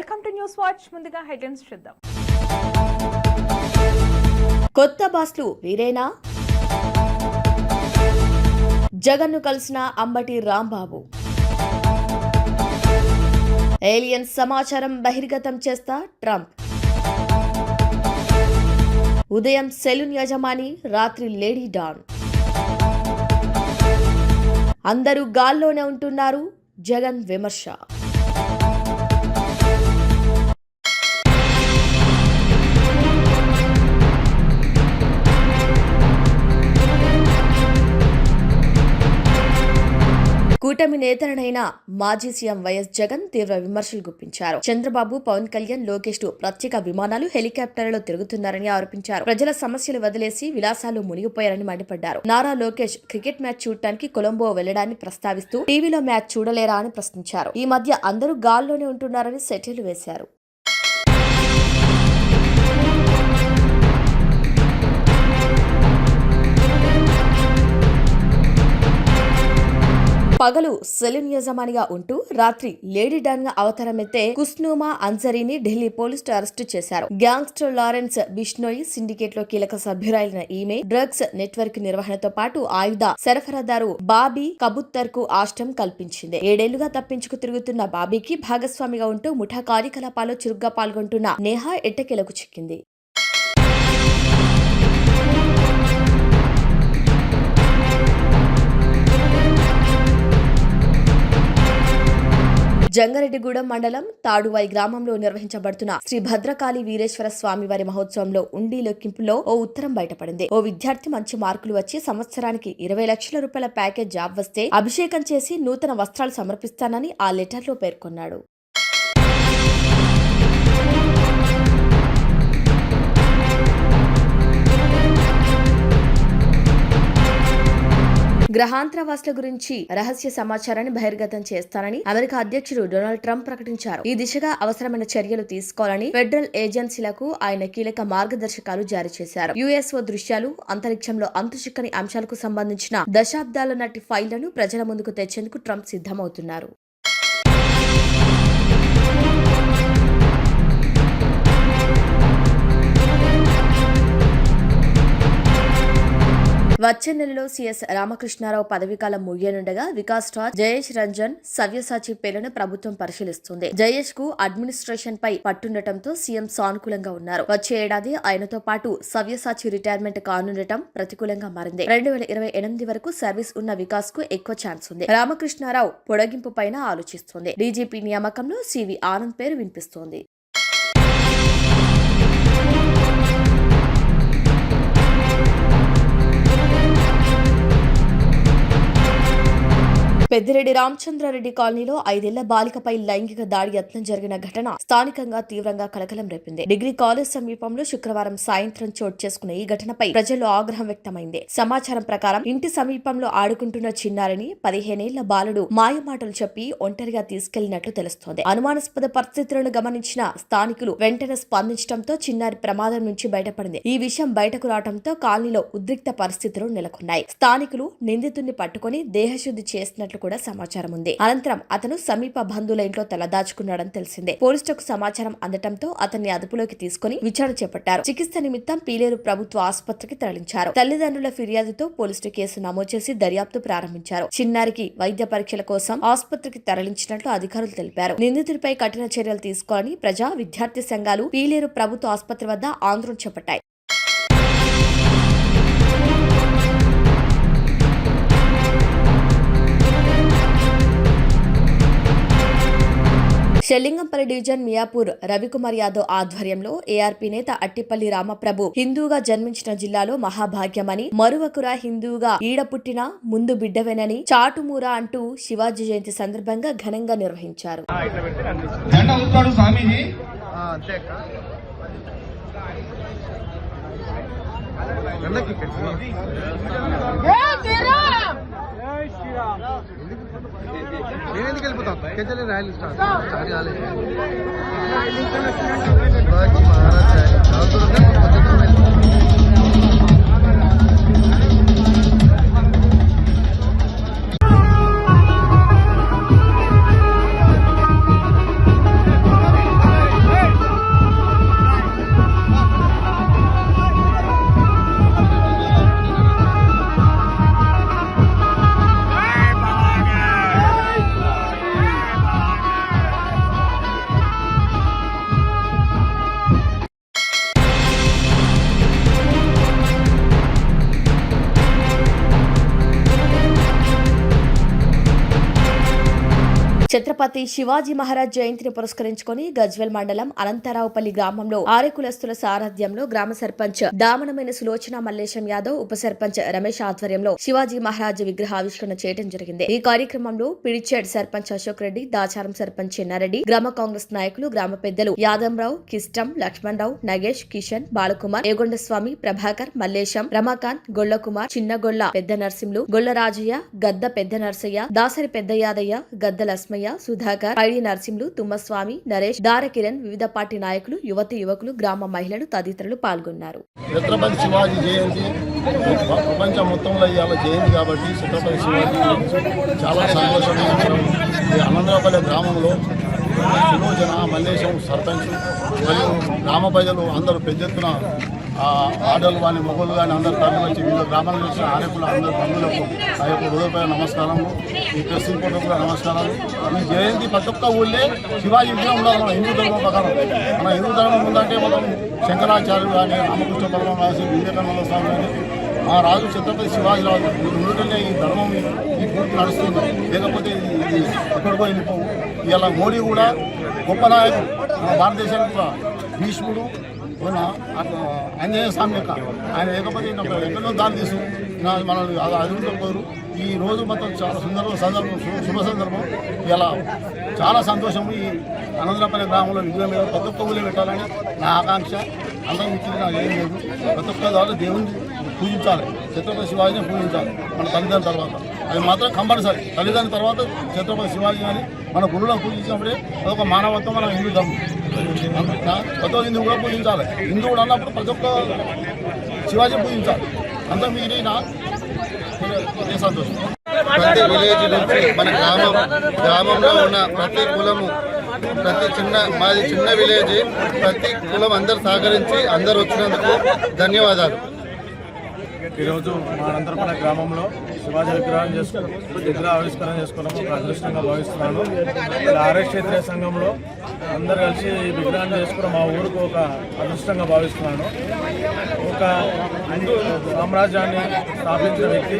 Welcome to news watch. ముందుగా headlines చూద్దాం. కొత్త బాస్లు వీరేనా? జగన్ను కలిసిన అంబటి రాంబాబు. ఏలియన్ సమాచారం బహిర్గతం చేస్తా ట్రంప్. ఉదయం సెలూన్ యజమాని రాత్రి లేడీ డాన్. అందరూ గాల్లోనే ఉంటున్నారు జగన్ విమర్శ. కూటమి నేతలనైన మాజీ సీఎం వైఎస్ జగన్ తీవ్ర విమర్శలు గుప్పించారు. చంద్రబాబు పవన్ కళ్యాణ్ లోకేష్ ప్రత్యేక విమానాలు హెలికాప్టర్లలో తిరుగుతున్నారని ఆరోపించారు. ప్రజల సమస్యలు వదిలేసి విలాసాలు మునిగిపోయారని మండిపడ్డారు. నారా లోకేష్ క్రికెట్ మ్యాచ్ చూడటానికి కొలంబో వెళ్ళడాన్ని ప్రస్తావిస్తూ టీవీలో మ్యాచ్ చూడలేరా అని ప్రశ్నించారు. ఈ మధ్య అందరూ గాల్లోనే ఉంటున్నారని సెటిల్ వేశారు. పగలు సెలూన్ యజమానిగా ఉంటూ రాత్రి లేడీ డాన్గా అవతారమెత్తే కుస్నూమా అన్సరీని ఢిల్లీ పోలీసులు అరెస్టు చేశారు. గ్యాంగ్స్టర్ లారెన్స్ బిష్నోయి సిండికేట్లో కీలక సభ్యురాలైన ఈమె డ్రగ్స్ నెట్వర్క్ నిర్వహణతో పాటు ఆయుధ సరఫరాదారు బాబీ కబుత్తర్కు ఆష్టం కల్పించింది. ఏడేళ్ళుగా తప్పించుకు తిరుగుతున్న బాబీకి భాగస్వామిగా ఉంటూ ముఠా కార్యకలాపాల్లో చురుగ్గా పాల్గొంటున్న నేహా ఎట్టకేలకు చిక్కింది. జంగారెడ్డిగూడెం మండలం తాడువాయి గ్రామంలో నిర్వహించబడుతున్న శ్రీ భద్రకాళి వీరేశ్వర స్వామి వారి మహోత్సవంలో ఉండి లెక్కింపులో ఓ ఉత్తరం బయటపడింది. ఓ విద్యార్థి మంచి మార్కులు వచ్చి సంవత్సరానికి ఇరవై లక్షల రూపాయల ప్యాకేజ్ జాబ్ వస్తే అభిషేకం చేసి నూతన వస్త్రాలు సమర్పిస్తానని ఆ లెటర్లో పేర్కొన్నాడు. గ్రహాంతరవాసుల గురించి రహస్య సమాచారాన్ని బహిర్గతం చేస్తానని అమెరికా అధ్యక్షుడు డొనాల్డ్ ట్రంప్ ప్రకటించారు. ఈ దిశగా అవసరమైన చర్యలు తీసుకోవాలని ఫెడరల్ ఏజెన్సీలకు ఆయన కీలక మార్గదర్శకాలు జారీ చేశారు. యుఎస్ఓ దృశ్యాలు అంతరిక్షంలో అంతుచిక్కని అంశాలకు సంబంధించిన దశాబ్దాల నాటి ఫైళ్ళను ప్రజల ముందుకు తెచ్చేందుకు ట్రంప్ సిద్ధమవుతున్నారు. వచ్చే నెలలో సీఎస్ రామకృష్ణారావు పదవీకాలం ముగియనుండగా వికాస్ రాజ్ జయేష్ రంజన్ సవ్యసాచి పేరును ప్రభుత్వం పరిశీలిస్తుంది. జయేష్కు అడ్మినిస్ట్రేషన్ పై పట్టుండటంతో సీఎం సానుకూలంగా ఉన్నారు. వచ్చే ఏడాది ఆయనతో పాటు సవ్యసాచి రిటైర్మెంట్ కానుండటం ప్రతికూలంగా మారింది. రెండు వేల ఇరవై ఎనిమిది వరకు సర్వీస్ ఉన్న వికాస్కు ఎక్కువ ఛాన్స్ ఉంది. రామకృష్ణారావు పొడగింపు పైన ఆలోచిస్తుంది. డీజీపీ నియామకంలో సివి ఆనంద్ పేరు వినిపిస్తోంది. పెద్దిరెడ్డి రామచంద్రారెడ్డి కాలనీలో ఐదేళ్ళ బాలికపై లైంగిక దాడి యత్నం జరిగిన ఘటన స్థానికంగా తీవ్రంగా కలకలం రేపింది. డిగ్రీ కాలేజ్ సమీపంలో శుక్రవారం సాయంత్రం చోటు చేసుకున్న ఈ ఘటనపై ప్రజల్లో ఆగ్రహం వ్యక్తమైంది. సమాచారం ప్రకారం ఇంటి సమీపంలో ఆడుకుంటున్న చిన్నారిని పదిహేనేళ్ళ బాలుడు మాయమాటలు చెప్పి ఒంటరిగా తీసుకెళ్ళినట్లు తెలుస్తోంది. అనుమానాస్పద పరిస్థితులను గమనించిన స్థానికులు వెంటనే స్పందించడంతో చిన్నారి ప్రమాదం నుంచి బయటపడింది. ఈ విషయం బయటకు రావడంతో కాలనీలో ఉద్రిక్త పరిస్థితులు నెలకొన్నాయి. స్థానికులు నిందితుడిని పట్టుకుని దేహశుద్ధి చేసినట్లు కూడా సమాచారం ఉంది. అనంతరం అతను సమీప బంధువుల ఇంట్లో తలదాచుకున్నాడని తెలిసిందే. పోలీసులకు సమాచారం అందటంతో అతన్ని అదుపులోకి తీసుకుని విచారణ చేపట్టారు. చికిత్స నిమిత్తం పీలేరు ప్రభుత్వ ఆసుపత్రికి తరలించారు. తల్లిదండ్రుల ఫిర్యాదుతో పోలీసులు కేసు నమోదు చేసి దర్యాప్తు ప్రారంభించారు. చిన్నారికి వైద్య పరీక్షల కోసం ఆసుపత్రికి తరలించినట్లు అధికారులు తెలిపారు. నిందితుడిపై కఠిన చర్యలు తీసుకోవాలని ప్రజా విద్యార్థి సంఘాలు పీలేరు ప్రభుత్వ ఆసుపత్రి వద్ద ఆందోళన చేపట్టాయి. షెల్లింగంపల్లి డివిజన్ మియాపూర్ రవికుమార్ యాదవ్ ఆధ్వర్యంలో ఏఆర్పీ నేత అట్టిపల్లి రామప్రభు హిందూగా జన్మించిన జిల్లాలో మహాభాగ్యమని మరువకుర హిందూగా ఈడ పుట్టిన ముందు బిడ్డవేనని చాటుమూర అంటూ శివాజీ జయంతి సందర్భంగా ఘనంగా నిర్వహించారు. జెండా నేను ఎందుకు వెళ్ళిపోతాను కెంచలే ర్యాలీ స్టార్ట్. స్టార్ట్ కాలేదు ఛత్రపతి శివాజీ మహారాజ్ జయంతిని పురస్కరించుకొని గజ్వెల్ మండలం అనంతరావుపల్లి గ్రామంలో ఆర్యకులస్తుల సారథ్యంలో గ్రామ సర్పంచ్ దామనమైన సులోచన మల్లేశం యాదవ్ ఉప సర్పంచ్ రమేష్ ఆధ్వర్యంలో శివాజీ మహారాజ్ విగ్రహ ఆవిష్కరణ చేయడం జరిగింది. ఈ కార్యక్రమంలో పిడిచేడ్ సర్పంచ్ అశోక్ రెడ్డి దాచారం సర్పంచ్ చెన్నారెడ్డి గ్రామ కాంగ్రెస్ నాయకులు గ్రామ పెద్దలు యాదవరావు కిష్టం లక్ష్మణరావు నగేష్ కిషన్ బాలకుమార్ ఏగొండస్వామి ప్రభాకర్ మల్లేశం రమాకాంత్ గొల్లకుమార్ చిన్నగొల్ల పెద్ద నరసింహులు గొల్ల రాజయ్య గద్ద పెద్ద నరసయ్య దాసరి పెద్ద యాదయ్య గద్ద లస్మయ్య సుధాకర్ ఐడి నరసింహులు తుమ్మస్వామి నరేష్ దారకిరణ్ వివిధ పార్టీ నాయకులు యువతి యువకులు గ్రామ మహిళలు తదితరులు పాల్గొన్నారు. ఛత్రపతి శివాజీ జయంతి. ప్రపంచం మొత్తంలో ఇవాళ జయంతి కాబట్టి ఛత్రపతి శివాజీ చాలా సంతోషంగా అనంతపల్లి గ్రామంలో సులోచన మల్లేశం సర్పంచ్ మరియు గ్రామ ప్రజలు అందరూ పెద్ద ఎత్తున ఆడలు కానీ మొగలు కానీ అందరూ తరలి వచ్చి వివిధ గ్రామాలకు వచ్చిన ఆరేకులు అందరి బంధువులకు ఆ యొక్క హృదయపై నమస్కారము ఈ ప్రెస్ రిపోర్టర్ కూడా నమస్కారాలు. ఈ జయంతి ప్రతి ఒక్క ఊళ్ళే శివాజీ విజయం ఉండాలి మన హిందూ ధర్మం ప్రకారం. మన హిందూ ధర్మం ఉందంటే మనం శంకరాచార్యులు కానీ రామకృష్ణ పరమహంస వివేకానంద స్వామి కానీ మా రాజు ఛత్రపతి శివాజీ రాజు ఉండటంలో ఈ ధర్మం ఈ- పూర్తి నడుస్తుంది. లేకపోతే ఇది ఇది ఎక్కడికో వెళ్ళిపోవు. ఇలా మోడీ కూడా గొప్ప నాయకుడు. మన భారతదేశానికి భీష్ముడు ఆంజనేయ స్వామి యొక్క ఆయన లేకపోతే ఎన్నో ఎక్కడో దారి తీసు నా- మనం ఈ రోజు మొత్తం చాలా సుందర సందర్భం శుభ సందర్భం. ఇలా చాలా సంతోషం. ఈ అనంతరపల్లి గ్రామంలో విగ్రహం మీద ప్రతి ఒక్క ఊళ్ళో పెట్టాలని నా ఆకాంక్ష. అందరం ఇచ్చింది నాకు ఏం లేదు. ప్రతి ఒక్క ద్వారా దేవుని పూజించాలి. ఛత్రపతి శివాజీని పూజించాలి. మన తల్లిదండ్రుల తర్వాత. అది మాత్రం కంపల్సరీ. తల్లిదండ్రుల తర్వాత ఛత్రపతి శివాజీ కానీ మన గురువులను పూజించినప్పుడే అదొక మానవత్వం మన హిందూ ధర్మం ప్రతి ఒక్క హిందూ కూడా పూజించాలి. హిందువుడు అన్నప్పుడు ప్రతి ఒక్క శివాజీ పూజించాలి. అంతా మీరైనా సంతోషం. ప్రతి విలేజ్ నుంచి మన గ్రామం గ్రామంలో ఉన్న ప్రతి కులము ప్రతి చిన్న మాది చిన్న విలేజ్. ప్రతి కులం అందరు సహకరించి అందరు వచ్చినందుకు ధన్యవాదాలు. ఈరోజు మా అనంతరపడ గ్రామంలో శివాజీ విగ్రహం చేసుకున్నాం విగ్రహ ఆవిష్కరణ చేసుకున్నాము ఒక అదృష్టంగా భావిస్తున్నాను. ఇలా క్షేత్రీయ సంఘంలో అందరు కలిసి ఈ విగ్రహాన్ని చేసుకున్న మా ఊరికి ఒక అదృష్టంగా భావిస్తున్నాను. ఒక హిందూ సామ్రాజ్యాన్ని స్థాపించిన వ్యక్తి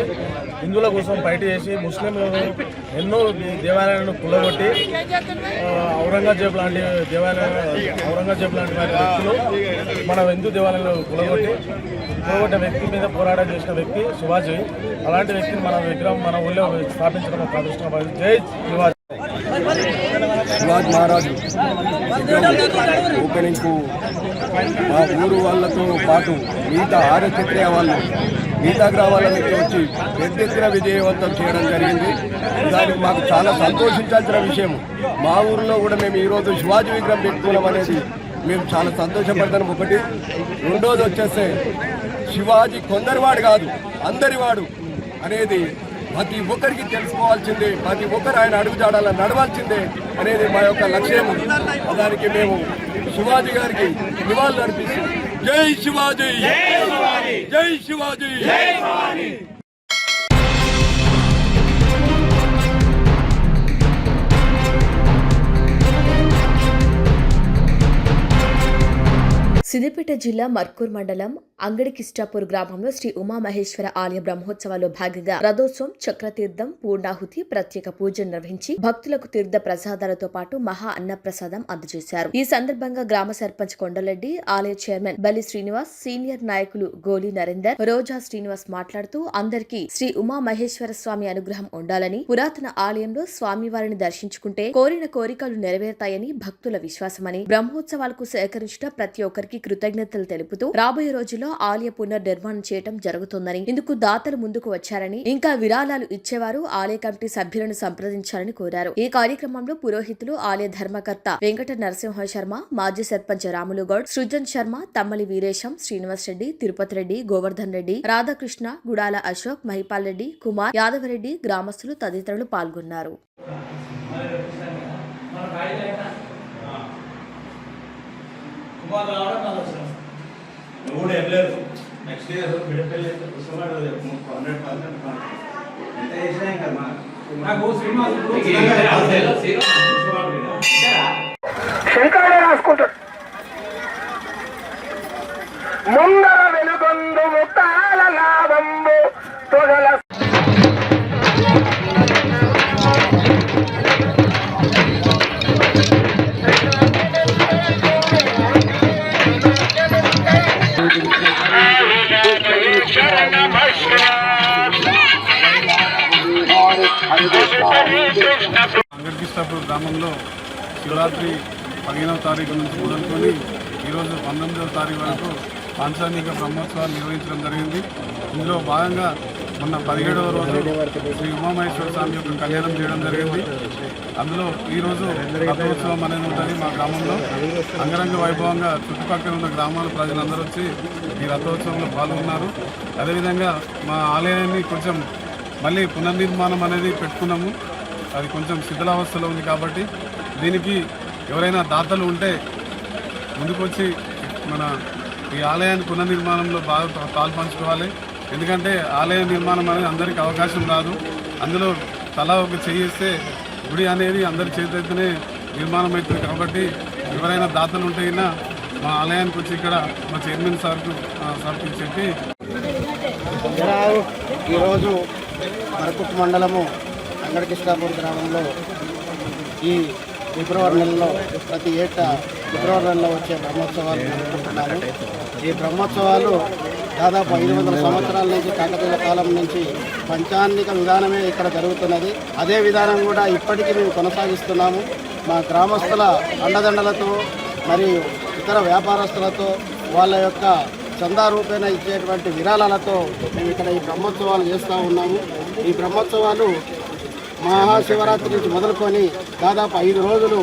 హిందువుల కోసం బయట చేసి ముస్లింలు ఎన్నో దేవాలయాలను కులగొట్టి ఔరంగజేబు ఔరంగజేబ్ లాంటి దేవాలయాలు ఔరంగజేబ్ లాంటి వ్యక్తులు మన హిందూ దేవాలయాలను కులగొట్టి కులగొట్టిన వ్యక్తి మీద పోరాటం చేసిన వ్యక్తి శివాజీ. అలాంటి వ్యక్తిని మన విగ్రహం మన ఊళ్ళో స్థాపించడం ప్రదర్శన జై శివాజీ. శివాజ్ మహారాజు విగ్రహం ఓపెనింగ్కు మా ఊరు వాళ్ళతో పాటు మిగతా ఆరోగ్యక్రియ వాళ్ళు మిగతా గ్రామాల నుంచి వచ్చి పెద్ద ఎత్తున విజయవంతం చేయడం జరిగింది. దానికి మాకు చాలా సంతోషించాల్సిన విషయం. మా ఊరిలో కూడా మేము ఈరోజు శివాజీ విగ్రహం పెట్టుకున్నాం అనేది మేము చాలా సంతోషపడతాం. ఒకటి రెండోది వచ్చేస్తే శివాజీ కొందరివాడు కాదు అందరివాడు అనేది ప్రతి ఒక్కరికి తెలుసుకోవాల్సిందే ప్రతి ఒక్కరు ఆయన అడుగుజాడాల నడవాల్సిందే అనేది మా యొక్క లక్ష్యం. దానికి మేము శివాజీ గారికి నివాళులు అర్పిస్తాం జై శివాజీ! జై శివాజీ! జై భవానీ సిద్దిపేట జిల్లా మర్కూర్ మండలం అంగడికిష్టాపూర్ గ్రామంలో శ్రీ ఉమామహేశ్వర ఆలయ బ్రహ్మోత్సవాల్లో భాగంగా రథోత్సవం చక్రతీర్థం పూర్ణాహుతి ప్రత్యేక పూజలు నిర్వహించి భక్తులకు తీర్థ ప్రసాదాలతో పాటు మహా అన్న ప్రసాదం అందజేశారు. ఈ సందర్భంగా గ్రామ సర్పంచ్ కొండలరెడ్డి ఆలయ చైర్మన్ బలి శ్రీనివాస్ సీనియర్ నాయకులు గోలి నరేందర్ రోజా శ్రీనివాస్ మాట్లాడుతూ అందరికీ శ్రీ ఉమామహేశ్వర స్వామి అనుగ్రహం ఉండాలని పురాతన ఆలయంలో స్వామివారిని దర్శించుకుంటే కోరిన కోరికలు నెరవేరుతాయని భక్తుల విశ్వాసమని బ్రహ్మోత్సవాలకు సేకరించిన ప్రతి ఒక్కరికి కృతజ్ఞతలు తెలుపుతూ రాబోయే రోజుల్లో ఆలయ పునర్నిర్మాణం చేయడం జరుగుతుందని ఇందుకు దాతలు ముందుకు వచ్చారని ఇంకా విరాళాలు ఇచ్చేవారు ఆలయ కమిటీ సభ్యులను సంప్రదించాలని కోరారు ఈ కార్యక్రమంలో పురోహితులు ఆలయ ధర్మకర్త వెంకట నరసింహ శర్మ మాజీ సర్పంచ్ రాములు గౌడ్ సృజన్ శర్మ తమ్మలి వీరేశం శ్రీనివాస్ రెడ్డి తిరుపతి రెడ్డి గోవర్ధన్ రెడ్డి రాధాకృష్ణ గుడాల అశోక్ మహిపాల్ రెడ్డి కుమార్ యాదవరెడ్డి గ్రామస్తులు తదితరులు పాల్గొన్నారు ఎవడు ఏం లేదు నెక్స్ట్ ఇయర్ బిడ్డపల్లి పుస్తకాలు హండ్రెడ్ పర్సెంట్ ఎంత చేసినా కదా నాకు శ్రీనివాస్ శ్రీకాళే రాసుకుంటాడు ముందర వెలుగొందు ముక్తాల లాభంబు తొడల గ్రామంలో శివరాత్రి పదిహేనవ తారీఖు నుంచి మొదలుకొని ఈరోజు పంతొమ్మిదవ తారీఖు వరకు పాంచానిక బ్రహ్మోత్సవాలు నిర్వహించడం జరిగింది. ఇందులో భాగంగా మొన్న పదిహేడవ రోజు శ్రీ ఉమామహేశ్వర స్వామి యొక్క కళ్యాణం చేయడం జరిగింది. అందులో ఈరోజు రథోత్సవం అనేది ఉంటుంది మా గ్రామంలో. అంగరంగ వైభవంగా చుట్టుపక్కల ఉన్న గ్రామాల ప్రజలందరూ వచ్చి ఈ రథోత్సవంలో పాల్గొన్నారు. అదేవిధంగా మా ఆలయాన్ని కొంచెం మళ్ళీ పునర్నిర్మాణం అనేది పెట్టుకున్నాము. అది కొంచెం శిథిలావస్థలో ఉంది కాబట్టి దీనికి ఎవరైనా దాతలు ఉంటే ముందుకొచ్చి మన ఈ ఆలయాన్ని పునర్నిర్మాణంలో బాగా పాలు పంచుకోవాలి ఎందుకంటే ఆలయ నిర్మాణం అనేది అందరికీ అవకాశం రాదు. అందులో తలా ఒక చేయిస్తే గుడి అనేది అందరి చేతనే నిర్మాణం అవుతుంది కాబట్టి ఎవరైనా దాతలు ఉంటే అయినా మా ఆలయానికి వచ్చి ఇక్కడ మా చైర్మన్ సార్కు సార్కి చెప్పి ఈరోజు మరకుట్ మండలము అంగడకృష్ణాపూర్ గ్రామంలో ఈ ఫిబ్రవరి నెలలో ప్రతి ఏటా ఫిబ్రవరి నెలలో వచ్చే బ్రహ్మోత్సవాలు జరుపుకుంటున్నాము. ఈ బ్రహ్మోత్సవాలు దాదాపు ఐదు వందల సంవత్సరాల నుంచి కాకతీయుల కాలం నుంచి పంచాన్నిక విధానమే ఇక్కడ జరుగుతున్నది. అదే విధానం కూడా ఇప్పటికీ మేము కొనసాగిస్తున్నాము. మా గ్రామస్తుల అండదండలతో మరియు ఇతర వ్యాపారస్తులతో వాళ్ళ యొక్క చందా రూపేణ ఇచ్చేటువంటి విరాళాలతో మేము ఇక్కడ ఈ బ్రహ్మోత్సవాలు చేస్తూ ఉన్నాము. ఈ బ్రహ్మోత్సవాలు మహాశివరాత్రి నుంచి మొదలుకొని దాదాపు ఐదు రోజులు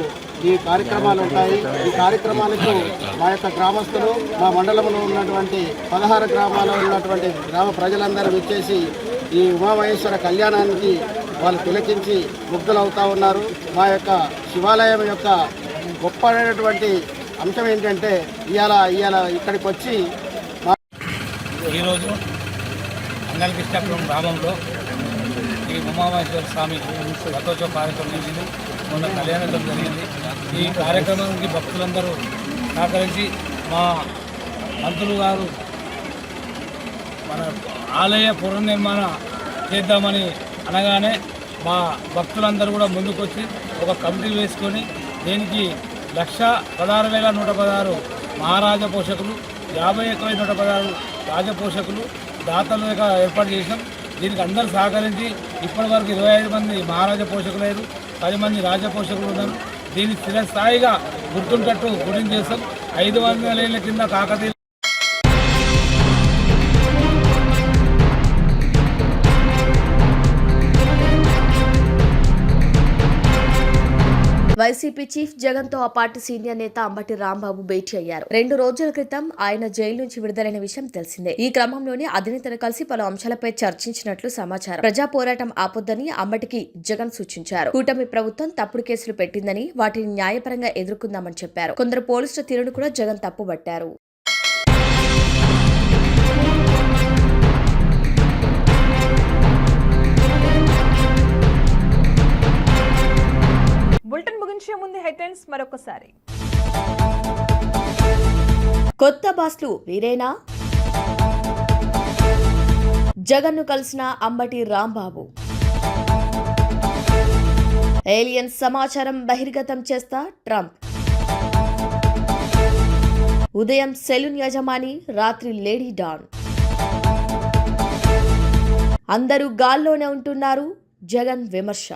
ఈ కార్యక్రమాలు ఉంటాయి. ఈ కార్యక్రమాలకు మా యొక్క గ్రామస్తులు మా మండలంలో ఉన్నటువంటి పదహారు గ్రామాల్లో ఉన్నటువంటి గ్రామ ప్రజలందరూ వచ్చేసి ఈ ఉమామహేశ్వర కళ్యాణానికి వాళ్ళు తిలకించి ముగ్ధులవుతూ ఉన్నారు. మా యొక్క శివాలయం యొక్క గొప్పమైనటువంటి అంశం ఏంటంటే ఇవాళ ఇవాళ ఇక్కడికి వచ్చి ఈరోజు అంగళకృష్ణాపురం గ్రామంలో శ్రీ ఉమామహేశ్వర స్వామి రథోత్సవ కార్యక్రమం జరిగింది మొన్న కళ్యాణం జరిగింది. ఈ కార్యక్రమానికి భక్తులందరూ సహకరించి మా మంత్రులు గారు మన ఆలయ పునర్నిర్మాణ చేద్దామని అనగానే మా భక్తులందరూ కూడా ముందుకొచ్చి ఒక కమిటీ వేసుకొని దీనికి లక్ష పదహారు వేల నూట పదహారు మహారాజ పోషకులు యాభై ఎకరై నూట పదహారు రాజపోషకులు దాతలుగా ఏర్పాటు చేసినాం దీనికి అందరూ సహకరించి ఇప్పటి వరకు ఇరవై ఐదు మంది మహారాజా పోషకులు లేరు పది మంది రాజపోషకులు ఉన్నారు. దీన్ని స్థిరస్థాయిగా గుర్తుంటట్టు గుడిని చేస్తాం ఐదు వందల ఏళ్ళ కింద కాకతీయ వైసీపీ చీఫ్ జగన్తో ఆ పార్టీ సీనియర్ నేత అంబటి రాంబాబు భేటీ అయ్యారు. రెండు రోజుల క్రితం ఆయన జైలు నుంచి విడుదలైన విషయం తెలిసిందే. ఈ క్రమంలోనే అధినేతను కలిసి పలు అంశాలపై చర్చించినట్లు సమాచారం. ప్రజా పోరాటం ఆపొద్దని అంబటికి జగన్ సూచించారు. కూటమి ప్రభుత్వం తప్పుడు కేసులు పెట్టిందని వాటిని న్యాయపరంగా ఎదుర్కొందామని చెప్పారు. కొందరు పోలీసుల తీరును కూడా జగన్ తప్పుబట్టారు. ముగించే ముందు హెడ్లైన్స్ మరొకసారి. కొత్త బాస్లు వీరేనా? జగన్ను కలిసిన అంబటి రాంబాబు. ఏలియన్ సమాచారం బహిర్గతం చేస్తా ట్రంప్. ఉదయం సెలూన్ యజమాని రాత్రి లేడీ డాన్. అందరూ గాల్లోనే ఉంటున్నారు జగన్ విమర్శ.